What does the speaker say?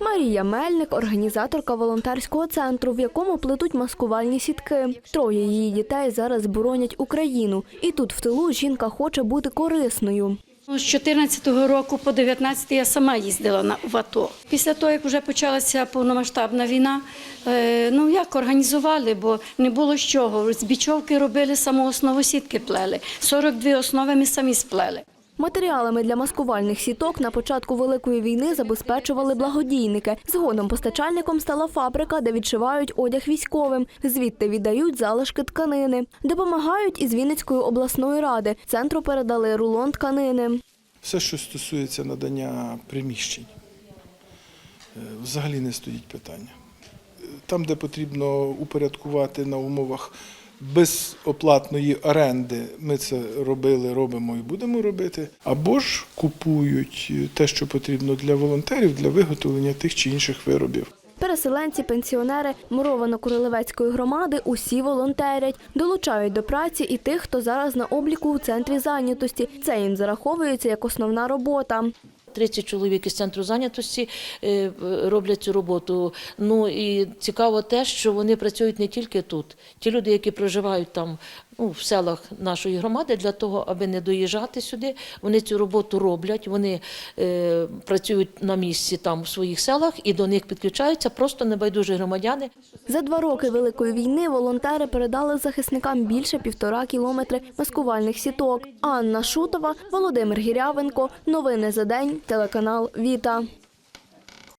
Марія Мельник, організаторка волонтерського центру, в якому плетуть маскувальні сітки. Троє її дітей зараз боронять Україну, і тут в тилу жінка хоче бути корисною. З 14-го року по 19 я сама їздила в АТО. Після того, як вже почалася повномасштабна війна, е, ну як організували, бо не було з чого. З бічовки робили саму сітки плели. 42 основи ми самі сплели. Матеріалами для маскувальних сіток на початку Великої війни забезпечували благодійники. Згодом постачальником стала фабрика, де відшивають одяг військовим. Звідти віддають залишки тканини. Допомагають із Вінницької обласної ради. Центру передали рулон тканини. Все, що стосується надання приміщень, е, взагалі не стоїть питання. Е, Там, де потрібно упорядкувати на умовах безоплатної оренди, ми це робили, робимо і будемо робити. Або ж купують е, те, що потрібно для волонтерів, для виготовлення тих чи інших виробів. Переселенці, пенсіонери Муровано-Курилевецької громади усі волонтерять, долучають до праці і тих, хто зараз на обліку у центрі зайнятості. Це їм зараховується як основна робота. 30 чоловік із центру зайнятості е, роблять цю роботу. Ну і цікаво те, що вони працюють не тільки тут. Ті люди, які проживають там ну, в селах нашої громади, для того, аби не доїжджати сюди, вони цю роботу роблять. Вони е, працюють на місці там в своїх селах, і до них підключаються просто небайдужі громадяни. За два роки Великої війни волонтери передали захисникам більше півтора кілометри маскувальних сіток. Анна Шутова, Володимир Гірявенко. Новини за день. Телеканал Віта.